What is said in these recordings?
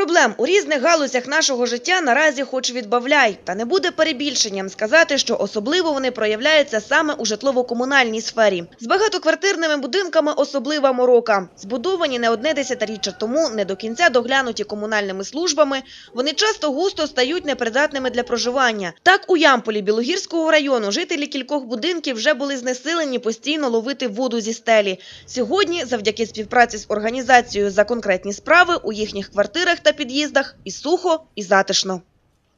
Проблем у різних галузях нашого життя наразі хоч відбавляй, та не буде перебільшенням сказати, що особливо вони проявляються саме у житлово-комунальній сфері. З багатоквартирними будинками особлива морока. Збудовані не одне десятиріччя тому, не до кінця доглянуті комунальними службами, вони часто густо стають непридатними для проживання. Так, у Ямполі Білогірського району жителі кількох будинків вже були знесилені постійно ловити воду зі стелі. Сьогодні, завдяки співпраці з організацією за конкретні справи, у їхніх квартирах та під'їздах і сухо, і затишно.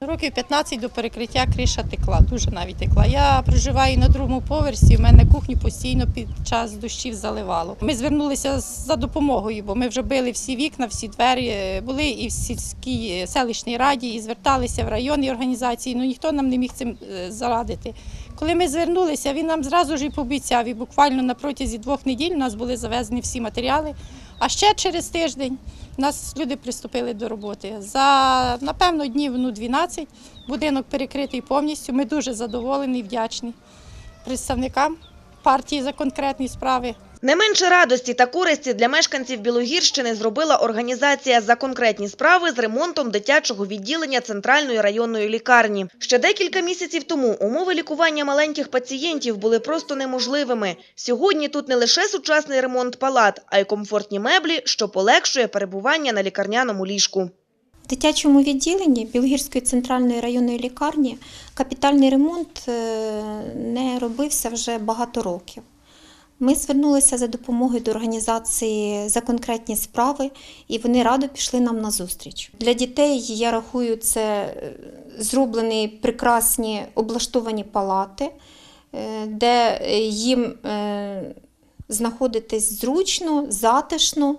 Років 15 до перекриття криша текла, дуже навіть текла. Я проживаю на другому поверсі, в мене кухню постійно під час дощів заливало. Ми звернулися за допомогою, бо ми вже били всі вікна, всі двері, е, були і в сільській е, селищній раді, і зверталися в районні організації, ну ніхто нам не міг цим е, зарадити. Коли ми звернулися, він нам зразу ж і пообіцяв, і буквально на протязі двох неділь у нас були завезені всі матеріали. А ще через тиждень нас люди приступили до роботи. За напевно днів ну, 12 будинок перекритий повністю. Ми дуже задоволені і вдячні представникам партії за конкретні справи. Не менше радості та користі для мешканців Білогірщини зробила організація за конкретні справи з ремонтом дитячого відділення центральної районної лікарні. Ще декілька місяців тому умови лікування маленьких пацієнтів були просто неможливими. Сьогодні тут не лише сучасний ремонт палат, а й комфортні меблі, що полегшує перебування на лікарняному ліжку. В дитячому відділенні Білогірської центральної районної лікарні капітальний ремонт е, не робився вже багато років. Ми звернулися за допомогою до організації за конкретні справи, і вони радо пішли нам на зустріч. Для дітей я рахую, це е, зроблені прекрасні облаштовані палати, е, де е, їм знаходитись зручно, затишно.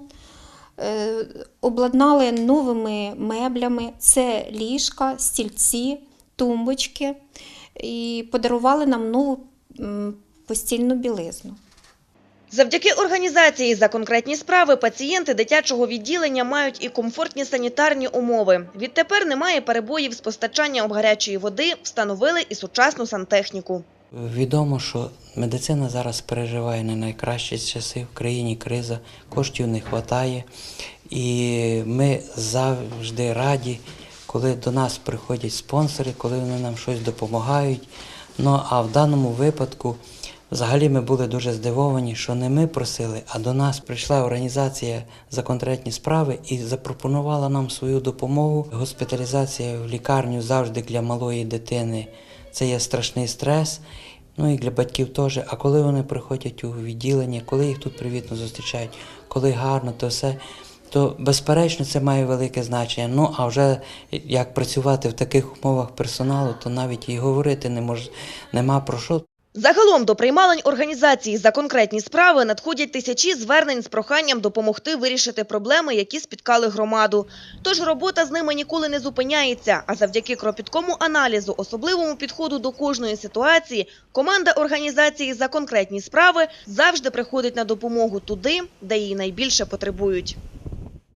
Обладнали новими меблями, це ліжка, стільці, тумбочки і подарували нам нову постільну білизну. Завдяки організації за конкретні справи пацієнти дитячого відділення мають і комфортні санітарні умови. Відтепер немає перебоїв з постачанням гарячої води, встановили і сучасну сантехніку. Відомо, що медицина зараз переживає не найкращі часи в країні криза, коштів не вистачає. І ми завжди раді, коли до нас приходять спонсори, коли вони нам щось допомагають. Ну а в даному випадку взагалі ми були дуже здивовані, що не ми просили, а до нас прийшла організація за конкретні справи і запропонувала нам свою допомогу. Госпіталізація в лікарню завжди для малої дитини це є страшний стрес. Ну і для батьків теж. А коли вони приходять у відділення, коли їх тут привітно зустрічають, коли гарно, то все, то безперечно це має велике значення. Ну а вже як працювати в таких умовах персоналу, то навіть і говорити не мож, нема про що. Загалом до приймалень організації за конкретні справи надходять тисячі звернень з проханням допомогти вирішити проблеми, які спіткали громаду. Тож робота з ними ніколи не зупиняється, а завдяки кропіткому аналізу, особливому підходу до кожної ситуації, команда організації за конкретні справи завжди приходить на допомогу туди, де її найбільше потребують.